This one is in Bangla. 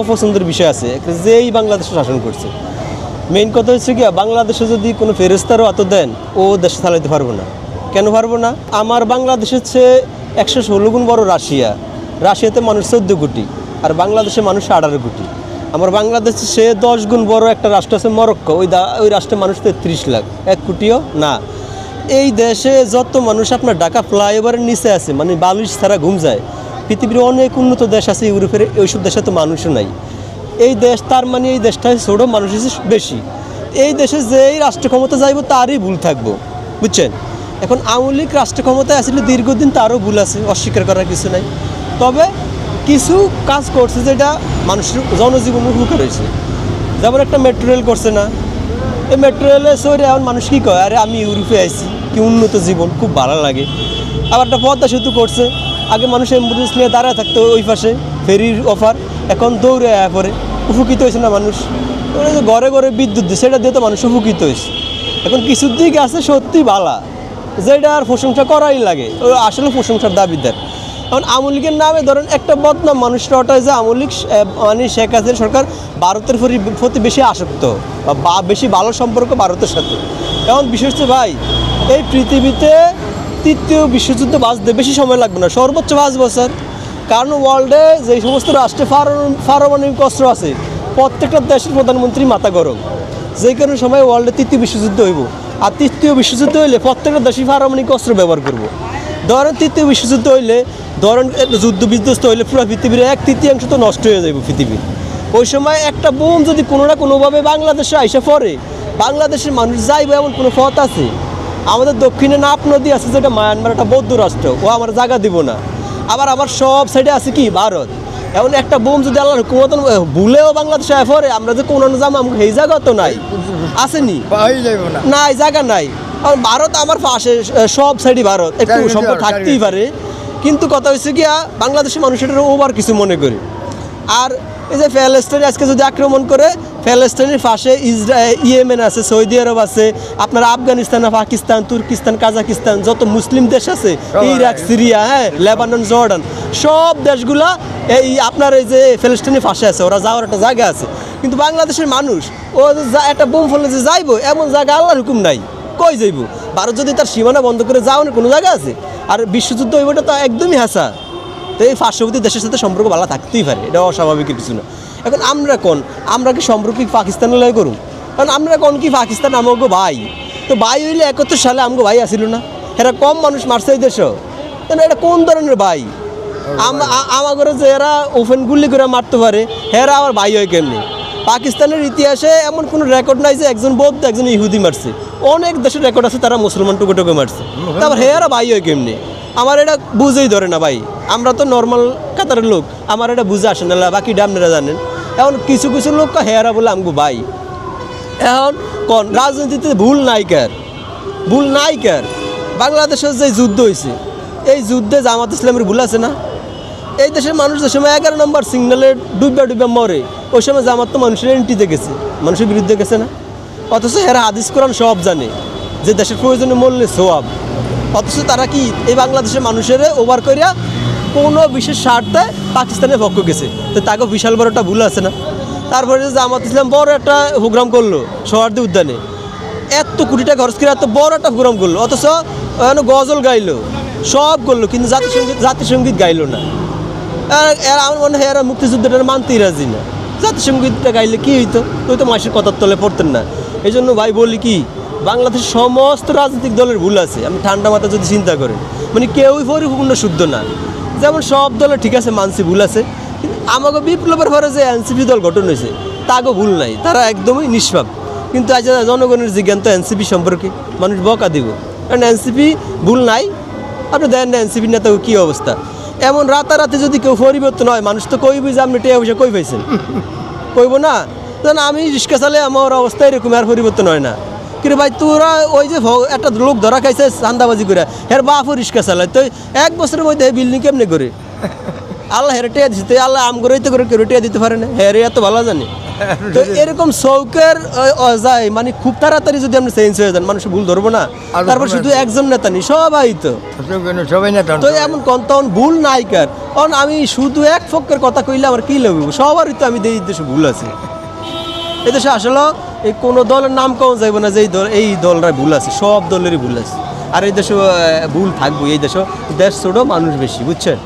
অপছন্দের বিষয় আছে। যেই বাংলাদেশে শাসন করছে। মেইন কথা হচ্ছে কি বাংলাদেশে যদি কোনো ফেরেস্তারও অত দেন, ও দেশে চালাইতে পারব না। কেন পারব না? আমার বাংলাদেশ হচ্ছে একশো ষোলো গুণ বড় রাশিয়া। রাশিয়াতে মানুষ চোদ্দ কোটি, আর বাংলাদেশে মানুষ আঠারো কোটি। আমার বাংলাদেশে সে দশ গুণ বড় একটা রাষ্ট্র আছে মরক্কো। ওই ওই রাষ্ট্রের মানুষ তেত্রিশ লাখ। এক কোটিও না। এই দেশে যত মানুষ আপনার ঢাকা ফ্লাইওভারের নিচে আছে মানে বালিশ ছাড়া ঘুম যায় পৃথিবীর অনেক উন্নত দেশ আছে, ইউরোপের ওইসব দেশে তো মানুষও নাই। এই দেশ, তার মানে এই দেশটায় ছোটো, মানুষ বেশি। এই দেশে যেই রাষ্ট্র ক্ষমতা যাইব, তারই ভুল থাকব, বুঝছেন? এখন আওয়ামী লীগ রাষ্ট্র ক্ষমতায় আসলে দীর্ঘদিন তারও ভুল আছে, অস্বীকার করার কিছু নাই। তবে কিছু কাজ করছে যেটা মানুষের জনজীবন উপকার হয়েছে যেমন একটা মেট্রো রেল করছে না। এই মেট্রো রেলে সরে এখন মানুষ কী কয়? আরে আমি ইউরোপে আইছি, কি উন্নত জীবন, খুব ভালো লাগে। আবার একটা পদ্মা সেতু করছে। আগে মানুষ অ্যাম্বুলেন্স নিয়ে দাঁড়ায় থাকতো ওই পাশে, ফেরির অফার এখন দৌড়ে আয়া পরে উপকৃত হয়েছে না মানুষ? ঘরে ঘরে বিদ্যুৎ দিয়ে সেটা দিয়ে তো মানুষ উপকৃত হয়েছে। এখন কিছুর দিক আছে সত্যি বালা, যেটা আর প্রশংসা করাই লাগে। ও আসলে প্রশংসার দাবিদার কারণ আওয়ামী লীগের নামে ধরেন একটা বদনাম মানুষরা ওটা যে আওয়ামী লীগ মানে শেখ হাসিনা সরকার ভারতের প্রতি- বেশি আসক্ত বা- বেশি ভালো সম্পর্ক ভারতের সাথে। এখন বিশেষ ভাই, এই পৃথিবীতে তৃতীয় বিশ্বযুদ্ধ বাঁচতে বেশি সময় লাগবে না, সর্বোচ্চ পাঁচ বছর। কারণ ওয়ার্ল্ডে যে সমস্ত রাষ্ট্রে পারমাণবিক অস্ত্র আছে, প্রত্যেকটা দেশের প্রধানমন্ত্রী মাথা গরম। যেই কারণে সময় ওয়ার্ল্ডে তৃতীয় বিশ্বযুদ্ধ হইব, আর তৃতীয় বিশ্বযুদ্ধ হইলে প্রত্যেকটা দেশই পারমাণবিক অস্ত্র ব্যবহার করব। ধরেন তৃতীয় বিশ্বযুদ্ধ হইলে, ধরেন যুদ্ধ বিধ্বস্ত হইলে পুরো পৃথিবীর এক তৃতীয়াংশ তো নষ্ট হয়ে যাবে পৃথিবী ওই সময় একটা বোম যদি কোনো না কোনোভাবে বাংলাদেশে আইসা পড়ে, বাংলাদেশের মানুষ যাইবে এমন কোনো পথ আছে? আমাদের দক্ষিণে নাপ নদী আছে যেটা মায়ানমার একটা বৌদ্ধ রাষ্ট্র। ও আমার জায়গা দিব না। আবার আমার সব সাইডে আছে কি? ভারত। এমন একটা বোম যদি আল্লাহর হুকুমতন ভুলেও বাংলাদেশে পরে আমরা যে কোন যাম আমাকে এই জায়গা তো নাই। আসেনি? নাই জায়গা নাই। কারণ ভারত আমার পাশে সব সাইডই ভারত। একটু সম্পর্ক থাকতেই পারে। কিন্তু কথা হয়েছে কি বাংলাদেশের মানুষ মানুষের ওভার কিছু মনে করে। আর এই যে প্যালেস্টাইন আজকে যদি আক্রমণ করে প্যালেস্টাইনের পাশে ইসরা ইয়েমেন আছে সৌদি আরব আছে আপনার আফগানিস্তান পাকিস্তান তুর্কিস্তান কাজাকিস্তান যত মুসলিম দেশ আছে ইরাক সিরিয়া হ্যাঁ লেবানন জর্ডান সব দেশগুলা এই আপনার এই যে প্যালেস্টাইনের পাশে আছে ওরা যাওয়ার একটা জায়গা আছে। কিন্তু বাংলাদেশের মানুষ ও যা- একটা বোম ফেলে যে যাইবো এমন জায়গা আল্লাহর হুকুম নাই। কই যাইব? ভারত যদি তার সীমানা বন্ধ করে যাওয়ার কোনো জায়গা আছে? আর বিশ্বযুদ্ধ হইবটা তো একদমই হাসা। তো এই পার্শ্ববর্তী দেশের সাথে সম্পর্ক ভালো থাকতেই পারে এটা অস্বাভাবিক কিছু না। এখন আমরা কোন? আমরা কি সম্পর্ক পাকিস্তানের লয় করুন কারণ আমরা কোন কি পাকিস্তান আমাকে ভাই? তো ভাই হইলে একাত্তর সালে আমাকে ভাই আসিল না? এরা কম মানুষ মারছে এই দেশও তাহলে এটা কোন ধরনের ভাই? আমাদের যে এরা ওপেন গুলি করে মারতে পারে হেরা আবার ভাই হয় কেমনি? পাকিস্তানের ইতিহাসে এমন কোনো রেকর্ড নাই যে একজন বৌদ্ধ একজন ইহুদি মারছে। অনেক দেশের রেকর্ড আছে তারা মুসলমান টুকু টুকু মারছে তারপর হেরা ভাই হয় কেমনি? আমার এটা বুঝেই ধরে না ভাই। আমরা তো নর্মাল কাতারের লোক, আমার এটা বুঝে আসে না বাকি আপনারা জানেন। এখন কিছু কিছু লোক হেয়ারা বলে আমগো ভাই। এখন কোন, রাজনীতিতে ভুল নাই কার, ভুল নাই কার। বাংলাদেশের যে যুদ্ধ হয়েছে এই যুদ্ধে জামাত ইসলামের ভুল আছে না? এই দেশের মানুষ যে সময় এগারো নম্বর সিগনালে ডুববে ডুববে মরে, ওই সময় জামাত তো মানুষের এন্ট্রিতে গেছে, মানুষের বিরুদ্ধে গেছে না? অথচ এরা হাদিস কোরআন সব জানে, যে দেশের প্রয়োজনে মরলে সোয়াব। অথচ তারা কি এই বাংলাদেশের মানুষের ওভার করিয়া কোনো বিশেষ স্বার্থে পাকিস্তানের পক্ষ গেছে তো তাকে বিশাল বড় একটা ভুল আছে না? তারপরে জামাত ইসলাম বড় একটা প্রোগ্রাম করল সোহার্দি উদ্যানে। এত কোটি টাকা খরচ করে এত বড় একটা প্রোগ্রাম করল, অথচ গজল গাইলো, সব করল, কিন্তু জাতিসঙ্গীত জাতিসঙ্গীত গাইলো না। আর আমার মনে হয় এরা মুক্তিযুদ্ধটা মানতেই রাজি না। জাতিসঙ্গীতটা গাইলে কি হইতো? ওই তো মাসের কথার তলে পড়তেন না। এই জন্য ভাই বলি কি বাংলাদেশের সমস্ত রাজনৈতিক দলের ভুল আছে, আমি ঠান্ডা মাথা যদি চিন্তা করেন। মানে কেউই পরিপূর্ণ শুদ্ধ না। যেমন সব দলে ঠিক আছে, মানসি ভুল আছে, কিন্তু আমাকে বিপ্লবের পরে যে এনসিপি দল গঠন হয়েছে তাকে ভুল নাই, তারা একদমই নিষ্পাপ। কিন্তু আজ জনগণের জিজ্ঞান তো এনসিপি সম্পর্কে মানুষ বকা দিব। কারণ এনসিপি ভুল নাই, আপনি দেন না এনসিপি নেতা, কী অবস্থা? এমন রাতারাতি যদি কেউ পরিবর্তন হয়, মানুষ তো কইবই যে আপনি টেয়া পয়সা কই পাইছেন? কইব না? আমি রিক্সা চালে আমার অবস্থা এরকম আর পরিবর্তন হয় না। কিন্তু ভাই তোরা ওই যে একটা লোক ধরা খাইছে চান্দাবাজি করে। হের বাপও রিক্সা চালায়। তো এক বছরের মধ্যে বিল্ডিং কেমনে করে? আল্লাহ হেরে টেয়া দিচ্ছে তো আল্লাহ আম করে তো করে কেউ টেয়া দিতে পারে না। হেরে এত ভালো জানে। তো এরকম চৌকের যায় মানে খুব তাড়াতাড়ি যদি আপনি চেঞ্জ হয়ে যান মানুষ ভুল ধরবো না। তারপর শুধু একজন নেতা নেই সবাই তো। সবাই না তো এমন কোন তখন ভুল নাই কার। কারণ আমি শুধু এক পক্ষের কথা কইলে আমার কি লাগবে সবারই তো আমি এই দেশে ভুল আছে। এই দেশে আসলে এই কোনো দলের নাম কম যাইব না যে এই দল এই দলরা ভুল আছে, সব দলেরই ভুল আছে। আর এই দেশে ভুল থাকব, এই দেশে দেশ ছোটো, মানুষ বেশি, বুঝছেন?